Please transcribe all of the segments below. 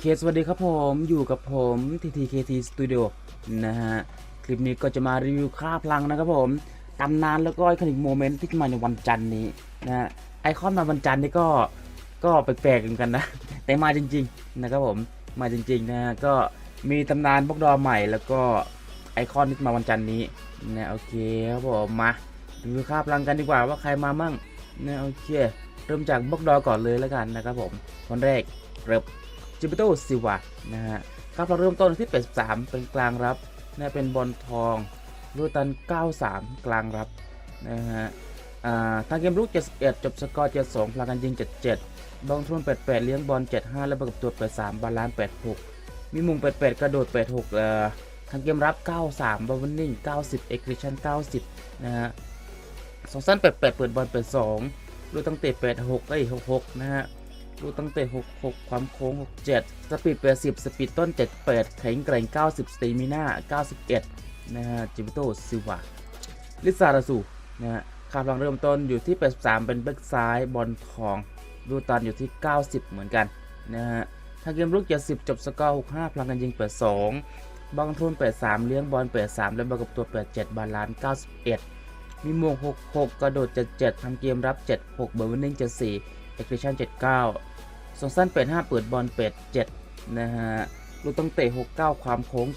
เคสวัสดีครับผมอยู่กับผม TTKT Studio นะฮะ คลิปนี้ก็จะมารีวิวค่าพลังนะครับผมตำนานแล้วก็ไอคอนิกโมเมนต์ที่มาในวันจันทร์นี้นะฮะไอคอนมาวันจันทร์นี่ก็ก็แปลกๆเหมือนกันนะ แต่มาจริง ๆ นะครับผมมาจริงๆนะฮะก็มีตำนานบล็อกดอใหม่แล้วก็ไอคอนที่มาวันจันทร์นี้นะโอเคครับผมมารีวิวค่าพลังกันดีกว่าว่าใครมามั่งนะโอเค เริ่มจากบล็อกดอก่อนเลยแล้วกันนะครับผมคนแรกเริ่ม จิบิโตซิวะนะฮะครับเราเริ่มต้นที่83เป็นกลางรับนะเป็นบอลทองลูตัน 93 กลางรับนะฮะอ่าทางเกมลุก71 จบสกอร์ 72พลังกันยิง 77 บองทุน 88 เลี้ยงบอล 75 และประกบตัว 83 บาลานซ์86 มีมุง88 กระโดด 86เอ่อทางเกมรับ 93บอลวินนิ่ง 90 เอ็กซ์ชัน90 นะฮะสองสั้น 88 เปิดบอล 82 ลูกตั้งเตะ 86 เอ้ย 66 นะฮะ ลูตั้งแต่66 ความโค้ง 67 สปีด 80 สปีดต้น 78 แข็งแกร่ง 90 สเตมิน่า 91 นะฮะ จิมิโตซิวาลิซาราสูนะฮะคาพลังเริ่มต้นอยู่ที่ 83 เป็นแบ็กซ้ายบอลทอง ดูตันอยู่ที่ 90 เหมือนกัน นะฮะทางเกมลุก70 จบสกอร์ 65 พลังกันยิง 82 บางทุน 83 เลี้ยงบอล 83 และประกบตัว 87 บาลานซ์91 มีโมง66 กระโดด 77ทำเกมรับ 76 เบอร์วินนิ่ง 74 เอ็กซ์ชัน79 ส่งสั้นเป็ด5เปิดบอลเป็ด7นะฮะลูกต้องเตะ 69 ความโค้ง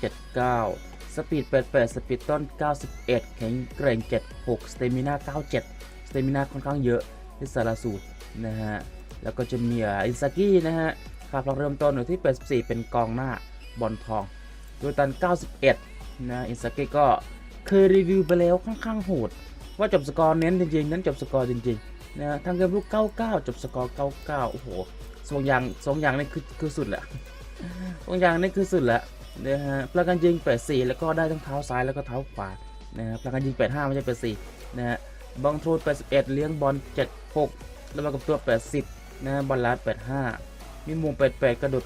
79 สปีด 88 สปีดต้น 91 แข็งแกร่ง 76 สเตมิน่า 97 สเตมิน่าค่อนข้างเยอะที่สารสูตรนะฮะ แล้วก็จะมีอินซากินะฮะครับเราเริ่มต้นอยู่ที่ 84 เป็นกองหน้าบอลทองดูตัน 91 นะ อินซากิก็เคยรีวิวไปแล้วค่อนข้างโหด ว่าจบสกอร์เน้นจริงๆ นั้นจบสกอร์จริงๆ นะฮะทางเกมลุก99 จบสกอร์ 99 โอ้โหสองอย่างสองอย่างนี่คือคือสุดแหละสองอย่างนี่คือสุดแหละนะฮะพลังการยิง 84 แล้วก็ได้ทั้งเท้าซ้ายแล้วก็เท้าขวานะฮะพลังการยิง 85 ไม่ใช่ 84 นะฮะบองโทน81 เลี้ยงบอล 76 แล้วมากับตัว 80นะฮะบอลลัด85 มีมุม 88 กระโดด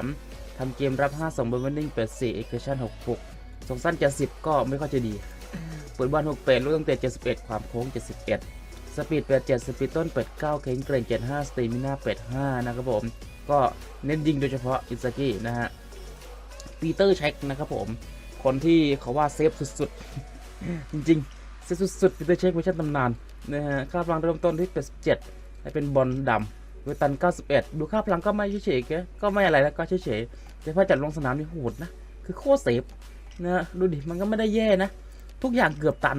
83 ทำเกมรับ 52บอลวันนิ่ง 84 เอ็กซ์ชั่น 66 ส่งสั้น 70 ก็ไม่ค่อยจะดี เปิดบอล 68 ลูกตั้งแต่71 ความโค้ง 71 สปีด 87 สปีดต้น89เข็งเกรง75สเตมิน่า85นะครับผม ก็เน้นยิงโดยเฉพาะอินซากินะฮะ ปีเตอร์เช็คนะครับผม คนที่เขาว่าเซฟสุดๆ จริงๆ เซฟสุดๆ ปีเตอร์เช็คไม่ใช่ตำนานนะฮะ ค่าพลังเริ่มต้นที่ 87และเป็นบอลดำเวตัน 91 ดูค่าพลังก็ไม่เฉยๆก็ไม่อะไรแล้วก็เฉยๆแต่พอจัดลงสนามนี่โหดนะ คือโคตรเซฟนะฮะดูดิ มันก็ไม่ได้แย่นะ ทุกอย่างเกือบตัน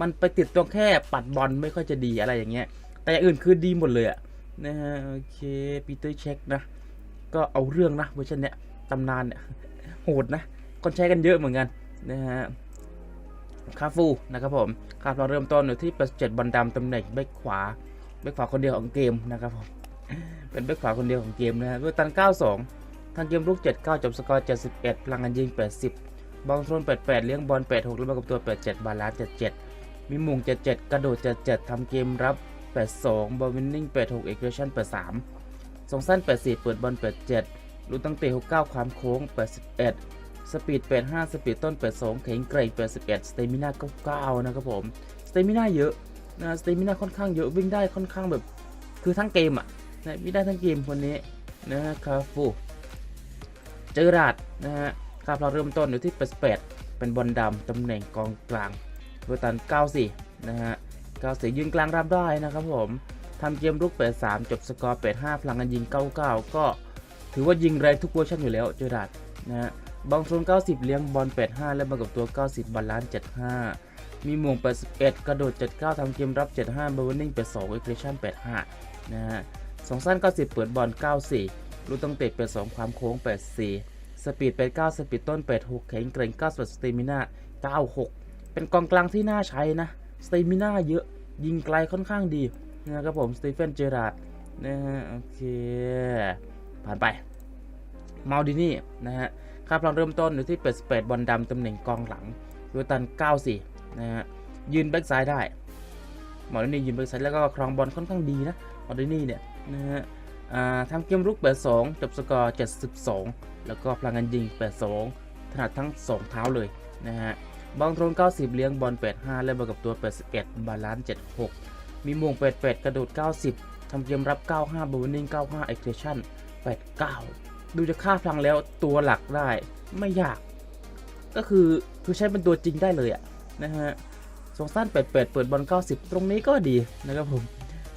มันไปติดตรงแค่ปัดบอลไม่ค่อยจะดีอะไรอย่างเงี้ย แต่อย่างอื่นคือดีหมดเลยอะนะฮะโอเคปีเตอร์เช็คนะ ก็เอาเรื่องนะเวอร์ชันเนี้ยตำนานเนี่ยโหดนะ คนใช้กันเยอะเหมือนกันนะฮะคาฟูนะครับผมคาเราเริ่มต้นอยู่ที่87บอลดำตำแหน่งแบ็คขวาแบ็คขวาคนเดียวของเกมนะครับผมเป็นแบ็คขวาคนเดียวของเกมนะฮะด้วยตัน 92 ทางเกมลูก 79 จบสกอร์ 71 พลังงานยิง 80 บอลโซน88 เลี้ยงบอล 86 แล้วมากับตัว 87 บาลานซ์77 มีมุง 77 กระโดด 77 ทำเกมรับ 82 บอลวินนิ่ง 86 เอ็กซ์ชั่น 83ส่งสั้น 84 เปิดบอล 87 ลูกตั้งเตะ 69 ความโค้ง 81 สปีด 85 สปีดต้น 82 แข็งเกร่ง 81 สเตมิน่า 99 นะครับผม สเตมิน่าเยอะนะสเตมิน่าค่อนข้างเยอะวิ่งได้ค่อนข้างแบบ คือทั้งเกมอะนะวิ่งได้ทั้งเกมคนนี้นะครับฟูเจอราดนะฮะครับเราเริ่มต้นอยู่ที่ 88 เป็นบอลดำตำแหน่งกองกลาง เวอร์ตัน 94 นะฮะ 94 ยืนกลางรับได้นะครับผมทำเกมรุก83จบสกอร์85พลังกันยิง 99 ก็ถือว่ายิงแรงทุกเวอร์ชันอยู่แล้วเจอราดนะฮะบองโซน90 เลี้ยงบอล 85 และมากับตัว 90บาลล้าน 75 มีหม่วง 81 กระโดด 79 ทำเกมรับ 75 เบอร์วินนิ่ง 82เอ็กซ์ชั่น 85 นะฮะสองสั้น 90 เปิดบอล 94 ลูกต้องเตะ82ความโค้ง 84 สปีด 89 สปีดต้น 86 แข็งเกรง91สเตมิน่า96 เป็นกองกลางที่น่าใช้นะสเตมิน่าเยอะยิงไกลค่อนข้างดีนะครับผมสตีเฟนเจอราร์ดนะฮะโอเค ผ่านไปมาดินี่นะฮะครับเราเริ่มต้นอยู่ที่88บอลดำตำแหน่งกองหลังยูตัน 94 นะฮะยืนแบ็กซ้ายได้มอดินี่ยืนแบ็กซ้ายแล้วก็ครองบอลค่อนข้างดีนะมอดินี่เนี่ยนะฮะอ่าทำเกมรุก 82 จบสกอร์ 72 แล้วก็พลังงานยิง 82 ถนัดทั้ง 2 เท้าเลยนะฮะ บองโทน 90 เลี้ยงบอล 85และบอลกับตัว 81 บาลานซ์ 76 มีมง88 กระโดด 90 ทำเกมรับ 95บอลนิ่ง 95เอ็กเทชั่น89 ดูจะค่าพลังแล้วตัวหลักได้ไม่ยาก ก็คือคือใช้เป็นตัวจริงได้เลยอะนะฮะสองสั้นเปิดเปิดเปิดบอล 90 ตรงนี้ก็ดีนะครับผม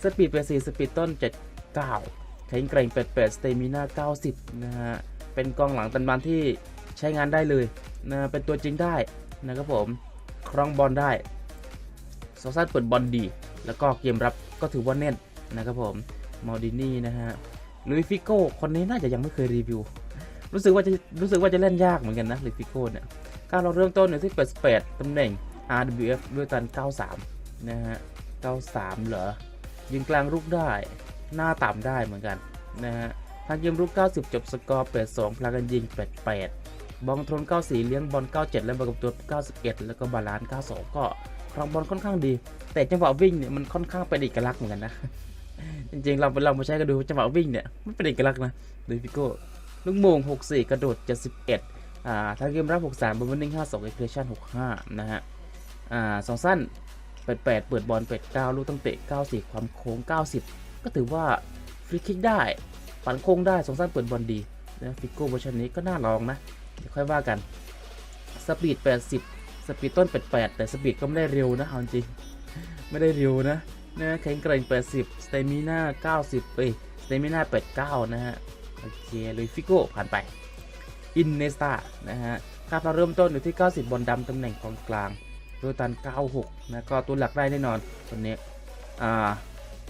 สปีดเป4สปีดต้น 79 แข็งแกร่งเปิดเปิดสเตมิน่า 90 นะฮะ เป็นกองหลังตันบานที่ใช้งานได้เลยนะเป็นตัวจริงได้ นะครับผมครองบอลได้สองสั้นเปิดบอลดี แล้วก็เกมรับก็ถือว่าแน่นนะครับผมมอลดินี่นะฮะลุยฟิโก้คนนี้น่าจะยังไม่เคยรีวิว รู้สึกว่าจะรู้สึกว่าจะเล่นยากเหมือนกันนะลุยฟิโก้เนี่ยการเราเริ่มต้นอยู่ที่เปิดสเปดตำแหน่ง RWF ด้วยกัน 93 นะฮะ 93 เหรอ ยิงกลางรุกได้ หน้าต่ำได้เหมือนกัน นะฮะ ทางยิงรุก 90 จบสกอร์ 82พลังกันยิง 88 บองทน 94 เลี้ยงบอล 97 และบอลกับตัว 91 แล้วก็บาลานซ์92 ก็ครองบอลค่อนข้างดี แต่จังหวะวิ่งเนี่ยมันค่อนข้างเป็นเอกลักษณ์เหมือนกันนะ จริงๆ เราเรามาใช้กันดูจังหวะวิ่งเนี่ยมันเป็นเอกลักษณ์นะดูฟิโก้ลูกโมง 64 กระโดด 71 อ่าทางเกมรับ 63บอลวินนิ่ง52เอ็กเพรสชั่น65 นะฮะ อ่าสองสั้นเปิด8เปิดบอลเปิด9ลูกตั้งเตะ 94 ความโค้ง 90 ก็ถือว่าฟรีคิกได้ ปันโค้งได้สองสั้นเปิดบอลดีนะฟิกโก้เวอร์ชันนี้ก็น่าลองนะ เดี๋ยวค่อยว่ากัน สปีด 80 สปีดต้น 88 แต่สปีดก็ไม่ได้เร็วนะเอาจริง ไม่ได้เร็วนะนะแข็งแกร่ง 80 สเตมิน่า 90เอ้ยสเตมิน่า 89 นะฮะ โอเคเลยฟิโก้ผ่านไป อินเนสตานะฮะค่าพาเริ่มต้นอยู่ที่ 90 บอลดำตำแหน่งกองกลางโดยตัน 96 นะ ก็ตัวหลักได้แน่นอนคนนี้ อ่า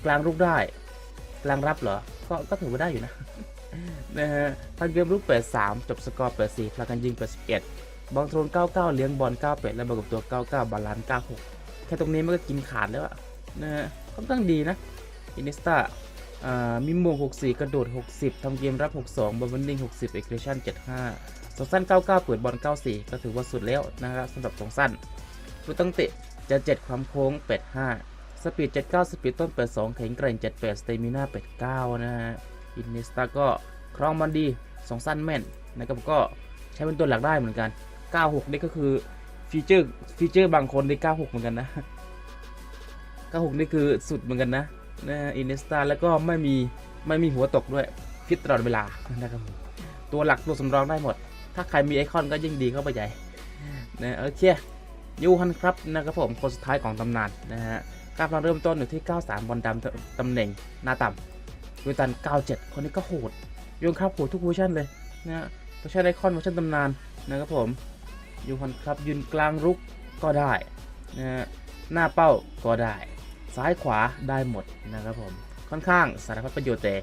กลางรุกได้ กลางรับเหรอ ก็ก็ถือว่าได้อยู่นะ นะฮะทันเกมรุก83 จบสกอร์ 84พลังกันยิง 81 บอลโทน 99 เลี้ยงบอล 98 และบอลกับตัว 99 บาลานซ์96 แค่ตรงนี้มันก็กินขาดแล้วอะนะฮะค่อนข้างดีนะ อินเนสตาอ่ามิโม64 กระโดด 60 ทำเกมรับ 62บอลวันนิ่ง60 เอ็กเ a ชั่น 75สองสั้น 99 เปิดบอล 94 ก็ถือว่าสุดแล้วนะครับสำหรับสองสั้นลูกตั้งเตะจะ7ความโค้ง 85 สปีด 79 สปีดต้น 82 แข็งแกร่ง 78 สเตมิน่า 89 นะฮะ อินเนสตาก็ครองบอลดี2สั้นแม่นนะครับก็ใช้เป็นตัวหลักได้เหมือนกัน 96 นี่ก็คือฟีเจอร์ฟีเจอร์บางคนใน96 เหมือนกันนะ 96 นี่คือสุดเหมือนกันนะนะอินเนสตาแล้วก็ไม่มีไม่มีหัวตกด้วยฟิตตลอดเวลานะครับผมตัวหลักตัวสำรองได้หมด ถ้าใครมีไอคอนก็ยิ่งดีเข้าไปใหญ่นะโอเคยูฮันครับนะครับผมคนสุดท้ายของตำนานนะฮะการเราเริ่มต้นอยู่ที่ 93บอลดำตำแหน่งหน้าต่ำ ดูตัน 97 คนนี้ก็โหดยูนครับโหดทุกโพซิชั่นเลยนะฮะโพซิชั่นไอคอนโพซิชั่นตำนานนะครับผมยูนครับยืนกลางรุกก็ได้นะฮะหน้าเป้าก็ได้ ซ้ายขวาได้หมดนะครับผมค่อนข้างสารพัดประโยชน์แต่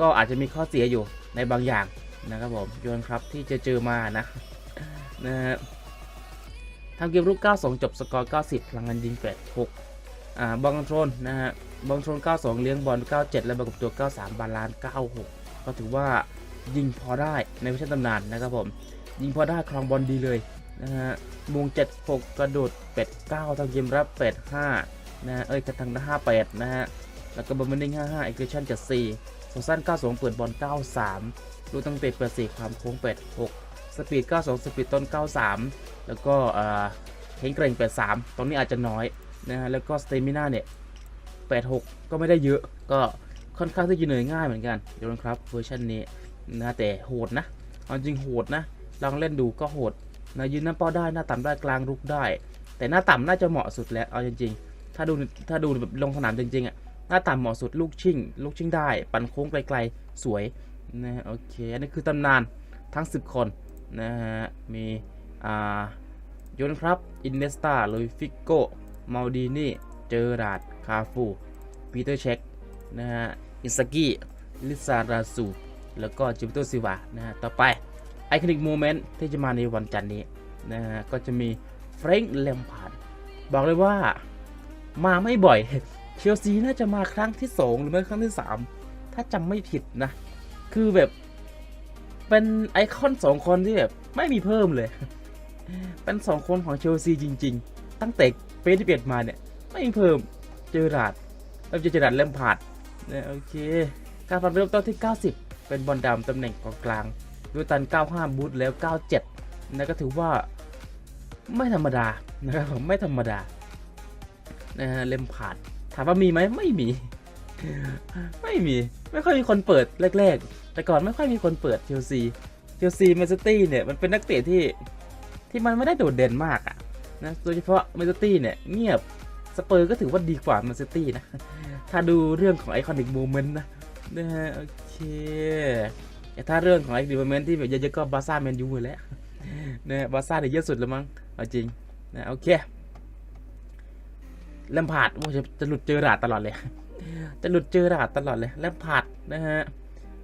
ก็อาจจะมีข้อเสียอยู่ในบางอย่างนะครับผมโยนครับที่จะเจอมานะนะฮะทำเกมรุก 92 จบสกอร์ 90 พลังงานยิง86อ่าบอลคอนโทรลนะฮะ บอลคอน92 เลี้ยงบอล 97 และบอลกับตัว 93 บาลาน96 ก็ถือว่ายิงพอได้ในเวอร์ชันตำนานนะครับผม ยิงพอได้ครองบอลดีเลยนะฮะมุง 76 กระโดด 89ทำเกมรับ85นะฮะเอ้ยกระทังห้าแปดนะฮะ แล้วก็บอมเบนดิ้งห้าห้าเอ็กเ a ชั่นจัดสี่สองสั้นเก้าสองเปิดบอลเก้าสามลูกตั้งเตะเปิดสี่ความโค้งแปดหกสปีดเก้าสองสปีดต้นเก้าสามแล้วก็เอ่อเฮงเกรงแปดสามตรงนี้อาจจะน้อยนะฮะ แล้วก็สเตมิน่าเนี่ย แปดหกก็ไม่ได้เยอะ ก็ค่อนข้างที่จะเหนื่อยง่ายเหมือนกันเดี๋ยวนะครับเวอร์ชันนี้นะแต่โหดนะเอาจริงโหดนะ ลองเล่นดูก็โหดนะยืนหน้าเป้าได้หน้าต่ำได้กลางรุกได้ แต่หน้าต่ำน่าจะเหมาะสุดแล้วเอาจริงๆ ถ้าดูถ้าดูแบบลงสนามจริงๆอะหน้าต่ำเหมาะสุดลูกชิ่ง ลูกชิ่งได้ ปั่นโค้งไกลๆสวยนะโอเคอันนี้คือตำนานทั้ง 10 คนนะฮะมีอ่าโยนครับอินเนสตาลุยฟิกโกมาลดีนี่ เจอราดคาฟูปีเตอร์เช็คนะฮะอินสกี้ลิซาราซูแล้วก็จิมโตซิวานะฮะต่อไปไอคอนิกโมเมนต์ที่จะมาในวันจันทร์นี้นะฮะก็จะมีเฟรงค์เลมพาร์ดบอกเลยว่ามาไม่บ่อย เชลซีน่าจะมาครั้งที่ 2 หรือไม่ครั้งที่ 3 ถ้าจำไม่ผิดนะ คือแบบ เป็นไอคอนสองคนที่แบบ ไม่มีเพิ่มเลย เป็นสองคนของเชลซีจริง ๆ ตั้งแต่เปที่เปลี่ยนมาเนี่ย ไม่เพิ่มเจอราดเริ่มเจอราดเริ่มผ่านเนี่ยโอเคการฟันเริ่มต้นที่ 90 เป็นบอลดำตำแหน่งกองกลางดูตัน 95 บูทแล้ว 97นะก็ถือว่าไม่ธรรมดานะครับผมไม่ธรรมดานะฮะเลมพาร์ดถามว่ามีไหมไม่มี ไม่มีไม่ค่อยมีคนเปิดแรก ๆ แต่ก่อนไม่ค่อยมีคนเปิดเชลซีเชลซีแมนซิตี้เนี่ยมันเป็นนักเตะที่ที่มันไม่ได้โดดเด่นมากอะนะโดยเฉพาะแมนซิตี้เนี่ยเงียบ สเปอร์ก็ถือว่าดีกว่าแมนซิตี้นะ ถ้าดูเรื่องของไอคอนิกโมเมนต์นะนะฮะโอเคแต่ถ้าเรื่องของไอคอนิกโมเมนต์ที่แบบเยอะๆก็บาร์ซ่าแมนยูแหล้วนะบาร์ซ่าเนี่ยเยอะสุดแล้วมั้งเอาจริงนะโอเคแลมพาร์ดโอ้จะจะหลุดเจอราดตลอดเลย จะหลุดเจอราดตลอดเลยแลมพาร์ดนะฮะ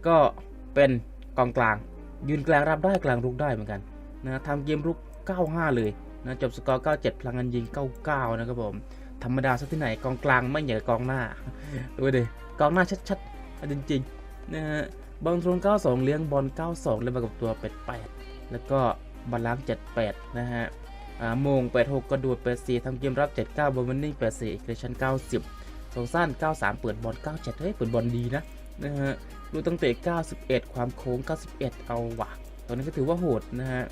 ก็เป็นกองกลาง ยืนกลางรับได้กลางรุกได้เหมือนกันนะทำเกมรุก 95 เลยนะจบสกอร์ 97 พลังงานยิง 99 นะครับผม ธรรมดาสักที่ไหนกองกลางไม่เหนือกองหน้าดูดิกองหน้าชัดๆเอาจริงๆนะฮะบอลทรง 92 เลี้ยงบอล 92แล้วมากับตัวเป็ด8แล้วก็บอลล้าง 78 นะฮะอ่าโมง 86 กระโดด 84ทำเกมรับ 79 บอลมันนิ่ง 84เอกเลชัน90 ทรงสั้น 93 เปิดบอล 97 เฮ้ย เปิดบอลดีนะนะฮะดูตั้งแต่91 ความโค้ง 91 เอาว่ะตอนนี้ก็ถือว่าโหดนะฮะ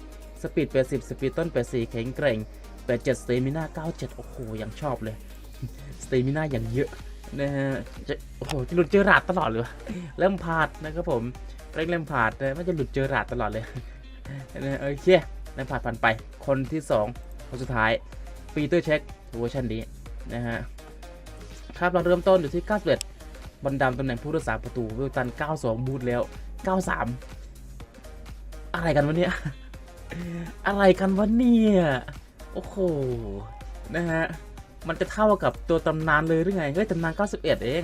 สปีด 80 สปีดต้น 84 แข็งแกร่ง 87สเตมิน่า97โอ้โหยังชอบเลยสเตมิน่าอย่างเยอะนะฮะจะโอ้โหจะหลุดเจอราดตลอดเลยเริ่มพาดนะครับผมเร่งเริ่มพาดนะไม่จะหลุดเจอราดตลอดเลยนะโอเคเริ่มพาดผ่านไปคนที่2คนสุดท้ายปีเตอร์เช็คเวอร์ชันนี้นะฮะครับเราเริ่มต้นอยู่ที่ 91 บอลดำตำแหน่งผู้รักษาประตูวิลตัน 92 บูทแล้ว 93 อะไรกันวะเนี่ย อะไรกันวะเนี่ย โอ้โห นะฮะ มันจะเท่ากับตัวตำนานเลยหรือไง เฮ้ยตำนาน 91 เอง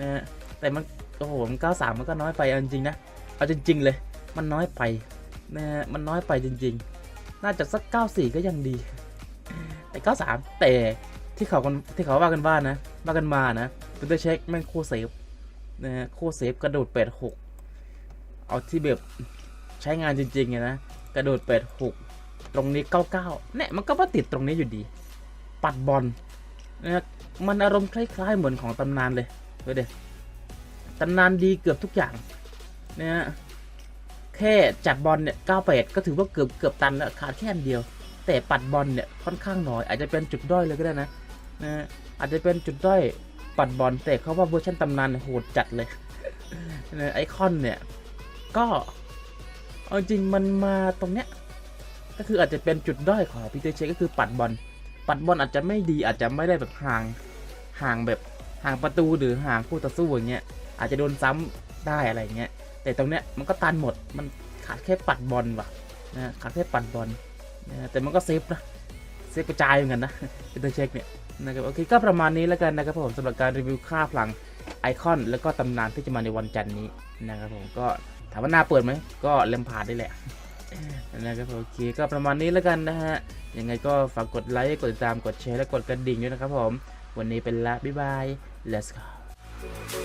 นะฮะ แต่มัน โอ้โห มัน 93 มันก็น้อยไปเอาจริงๆนะ เอาจริง ๆ เลย มันน้อยไป นะฮะ มันน้อยไปจริง ๆ น่าจะสัก 94 ก็ยังดี แต่ 93 แต่ที่เขากันที่เขาว่ากันว่านะ ว่ากันมานะเป็นตัวเช็คแม่งโคเซฟ นะฮะ โคเซฟกระโดด 86 เอาที่แบบใช้งานจริงๆไงนะ กระโดด 86 ตรงนี้ 99เนี่ยมันก็มาติดตรงนี้อยู่ดี ปัดบอลนะมันอารมณ์คล้ายๆเหมือนของตำนานเลยดูเด็ตำนานดีเกือบทุกอย่างนะฮะแค่จัดบอลเนี่ย98 ก็ถือว่าเกือบเกือบตันแล้วขาดแค่อันเดียว แต่ปัดบอลเนี่ยค่อนข้างน้อย อาจจะเป็นจุดด้อยเลยก็ได้นะนะอาจจะเป็นจุดด้อยปัดบอลแต่เขาว่าเวอร์ชันตำนานโหดจัดเลยนะไอคอนเนี่ย ก็เอาจริงมันมาตรงเนี้ย ก็คืออาจจะเป็นจุดด้อยของพีเตอร์เชคก็คือปัดบอล ปัดบอลอาจจะไม่ดีอาจจะไม่ได้แบบห่างห่างแบบห่างประตูหรือห่างคู่ต่อสู้อย่างเงี้ยอาจจะโดนซ้ำได้อะไรเงี้ยแต่ตรงเนี้ยมันก็ตันหมดมันขาดแค่ปัดบอลว่ะนะขาดแค่ปัดบอลนะแต่มันก็เซฟนะเซฟกระจายเหมือนกันนะพีเตอร์เชคเนี่ยนะครับโอเคก็ประมาณนี้แล้วกันนะครับผมสำหรับการรีวิวค่าพลังไอคอน แล้วก็ตำนานที่จะมาในวันจันทร์นี้นะครับผมก็ถามว่าหน้าเปิดไหมก็เล่มผ่านได้แหละ นะครับโอเคก็ประมาณนี้แล้วกันนะฮะยังไงก็ฝากกดไลค์กดติดตามกดแชร์และกดกระดิ่งด้วยนะครับผม วันนี้เป็นละบ๊ายบาย let's go